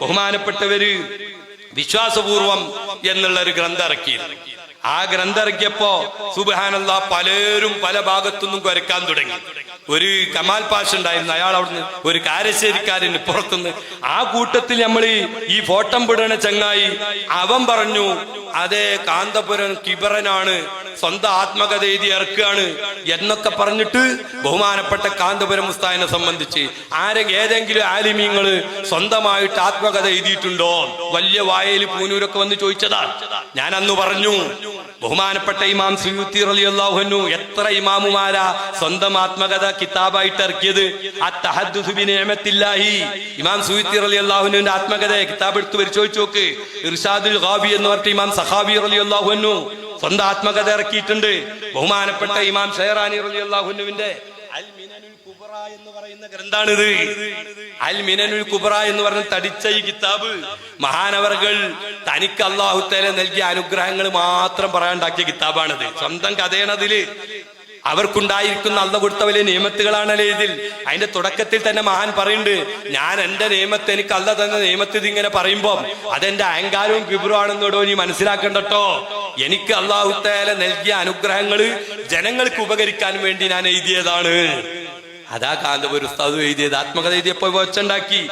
ബഹുമാനപ്പെട്ടവര് വിശ്വാസപൂർവം എന്നുള്ള ഒരു ഗ്രന്ഥം ഇറക്കിയിരുന്നു ആ ഗ്രന്ഥം ഇറക്കിയപ്പോ സുബാനല്ല പലരും പല ഭാഗത്തുനിന്നും കുരക്കാൻ തുടങ്ങി. ഒരു കമാൽ പാഷ ഉണ്ടായിരുന്നു. അയാൾ അവിടുന്ന് ഒരു കാരശ്ശേരിക്കാരന് പുറത്തുനിന്ന് ആ കൂട്ടത്തിൽ നമ്മൾ ഈ ഫോട്ടം പിടണ ചങ്ങായി അവൻ പറഞ്ഞു അതേ കാന്തപുരം കിബറനാണ്. സ്വന്തം ആത്മകഥ എഴുതി ഇറക്കുകയാണ്. എന്നൊക്കെ പറഞ്ഞിട്ട് ബഹുമാനപ്പെട്ട കാന്തപുരം മുസ്താനെ സംബന്ധിച്ച് ആരെ ഏതെങ്കിലും ആലിമീങ്ങൾ സ്വന്തമായിട്ട് ആത്മകഥ എഴുതിയിട്ടുണ്ടോ? വലിയ വായയിൽ പൂനൂരൊക്കെ വന്ന് ചോദിച്ചതാ. ഞാൻ അന്ന് പറഞ്ഞു ബഹുമാനപ്പെട്ട ഇമാം സുയൂത്തി റലി അള്ളാഹുനു എത്ര ഇമാമുമാരാ സ്വന്തം ആത്മകഥ കിതാബായിട്ട് ഇറക്കിയത്? ആ നിഅമത്തില്ലാഹി ഇമാം സുയൂത്തി റലി അള്ളാഹുനുവിന്റെ ആത്മകഥ കിതാബ് എടുത്ത് പരിശോധിച്ചു നോക്ക്. ഇർഷാദുൽ ഖാബി എന്ന് പറഞ്ഞിട്ട് ഇമാം സഹാബി റലി അള്ളാഹുനു സ്വന്തം ആത്മകഥ ഇറക്കിയിട്ടുണ്ട്. ബഹുമാനപ്പെട്ട ഇമാം ഷെഹറാനി റലി അള്ളാഹുനുവിന്റെ അൽ മിനനുൽ കുബ്ര എന്ന് പറയുന്ന ഗ്രന്ഥാണിത് അൽ മിനനുൽ കുബ്ര എന്ന് പറഞ്ഞ തടിച്ച ഈ കിതാബ് മഹാനവറുകൾ തനിക്ക് അള്ളാഹുത്തേല നൽകിയ അനുഗ്രഹങ്ങൾ മാത്രം പറയാണ്ടാക്കിയ കിതാബാണിത്. സ്വന്തം കഥയാണതിൽ. അവർക്കുണ്ടായിരിക്കുന്ന അള്ള കൊടുത്ത വലിയ നിയമത്തുകളാണല്ലേ ഇതിൽ. അതിന്റെ തുടക്കത്തിൽ തന്നെ മഹാൻ പറയുന്നുണ്ട് ഞാൻ എന്റെ നിയമത്തെ എനിക്ക് അല്ല തന്ന നിയമത്തിൽ ഇങ്ങനെ പറയുമ്പോ അതെന്റെ അഹങ്കാരവും വിപുരമാണെന്നോടോ നീ മനസ്സിലാക്കണ്ടട്ടോ? എനിക്ക് അള്ളാഹുത്തേല നൽകിയ അനുഗ്രഹങ്ങൾ ജനങ്ങൾക്ക് ഉപകരിക്കാൻ വേണ്ടി ഞാൻ എഴുതിയതാണ്. അതാ കാന്തപുര ഉസ്താദ് എഴുതിയത്. ആത്മകഥ എഴുതിയപ്പോ വെച്ചുണ്ടാക്കി.